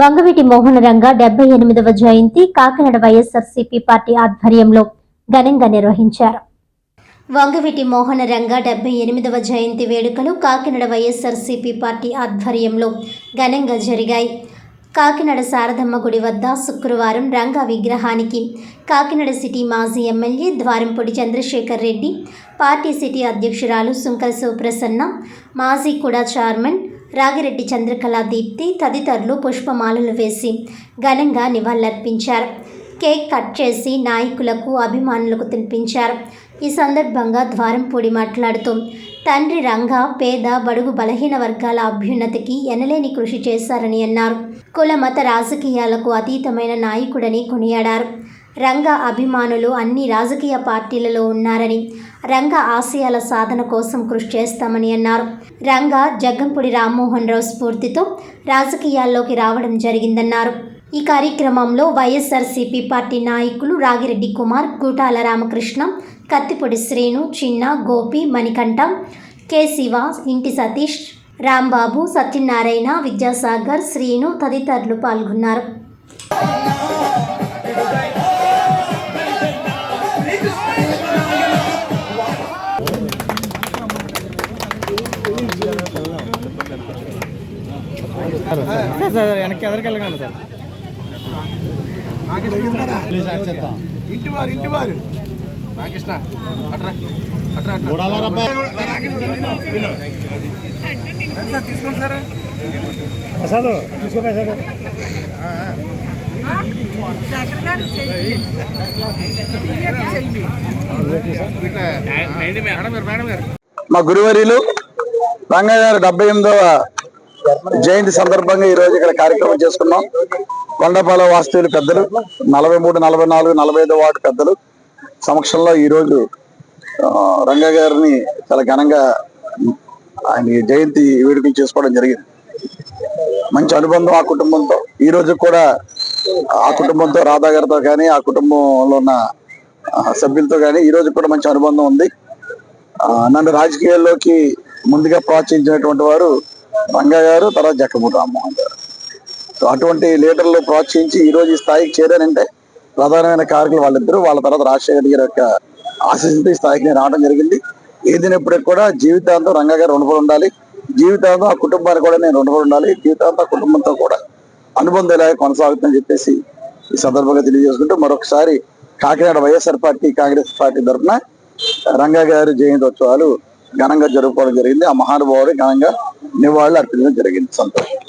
వంగవీటి మోహన రంగ డెబ్బై ఎనిమిదవ జయంతి కాకినాడ వైఎస్ఆర్సీపీ పార్టీ ఆధ్వర్యంలో ఘనంగా నిర్వహించారు. వంగవీటి మోహన రంగ డెబ్బై ఎనిమిదవ జయంతి వేడుకలు కాకినాడ వైఎస్ఆర్సీపీ పార్టీ ఆధ్వర్యంలో ఘనంగా జరిగాయి. కాకినాడ శారదమ్మ గుడి వద్ద శుక్రవారం రంగా విగ్రహానికి కాకినాడ సిటీ మాజీ MLA Dwarampudi Chandrasekhar Reddy party city అధ్యక్షురాలు సుంకల్ శివప్రసన్న మాజీ కూడా చైర్మన్ రాగిరెడ్డి చంద్రకళ దీప్తి తదితరులు పుష్పమాలలు వేసి ఘనంగా నివాళులర్పించారు. కేక్ కట్ చేసి నాయకులకు అభిమానులకు తినిపించారు. ఈ సందర్భంగా ద్వారంపూడి మాట్లాడుతూ తండ్రి రంగ పేద బడుగు బలహీన వర్గాల అభ్యున్నతికి ఎనలేని కృషి చేశారని అన్నారు. కుల మత రాజకీయాలకు అతీతమైన నాయకుడని కొనియాడారు. రంగ అభిమానులు అన్ని రాజకీయ పార్టీలలో ఉన్నారని రంగ ఆశయాల సాధన కోసం కృషి చేస్తామని అన్నారు. రంగ జగ్గంపూడి రామ్మోహన్ రావు స్ఫూర్తితో రాజకీయాల్లోకి రావడం జరిగిందన్నారు. ఈ కార్యక్రమంలో వైఎస్ఆర్సీపీ పార్టీ నాయకులు రాగిరెడ్డి కుమార్ గూటాల రామకృష్ణ కత్తిపొడి శ్రీను చిన్న గోపి మణికంఠ కె శివ ఇంటి సతీష్ రాంబాబు సత్యనారాయణ విద్యాసాగర్ శ్రీను తదితరులు పాల్గొన్నారు. సార్ వెనక్కి ఎదరికి వెళ్ళకండి సార్. ఇంటి వారు ఇంటి వారు రాకృష్ణ అట్రా అట్రా తీసుకోండి సార్ మా గురువర్యులు రంగయ్య గారు డెబ్బై ఎనిమిదవ జయంతి సందర్భంగా ఈ రోజు ఇక్కడ కార్యక్రమం చేసుకున్నాం. కొండపాల వాస్తవులు పెద్దలు నలభై మూడు నలభై నాలుగు నలభై ఐదు వార్డు పెద్దలు. సమక్షంలో ఈ రోజు గారిని చాలా ఘనంగా ఆయన జయంతి వేడుకలు చేసుకోవడం జరిగింది. మంచి అనుబంధం ఆ కుటుంబంతో. ఈ రోజు కూడా ఆ కుటుంబంతో రాధా గారితో కానీ ఆ కుటుంబంలో ఉన్న సభ్యులతో కానీ ఈ రోజు కూడా మంచి అనుబంధం ఉంది. నన్ను రాజకీయాల్లోకి ముందుగా ప్రోత్సహించినటువంటి వారు రంగా గారు తర్వాత జక్కమూడి రామ్మోహన్ గారు. సో అటువంటి లీడర్లు ప్రోత్సహించి ఈ రోజు ఈ స్థాయికి చేరానంటే ప్రధానమైన కారకులు వాళ్ళిద్దరూ వాళ్ళ తర్వాత రాజశేఖర్ గారి యొక్క ఆశీస్సులతో ఈ స్థాయికి నేను రావడం జరిగింది. ఏదినప్పటికి కూడా జీవితాంతం రంగా గారు రుణపడి ఉండాలి. జీవితాంతం ఆ కుటుంబానికి కూడా నేను రుణపడి ఉండాలి. జీవితాంతం ఆ కుటుంబంతో కూడా అనుబంధం ఇలాగే కొనసాగుతుందని చెప్పేసి ఈ సందర్భంగా తెలియజేసుకుంటూ మరొకసారి Kakinada YSR party Congress party తరఫున రంగా గారి జయంతోత్సవాలు ఘనంగా జరుపుకోవడం జరిగింది. ఆ మహానుభావుడు ఘనంగా నివాళులు అర్పించడం జరిగింది సంతోషం.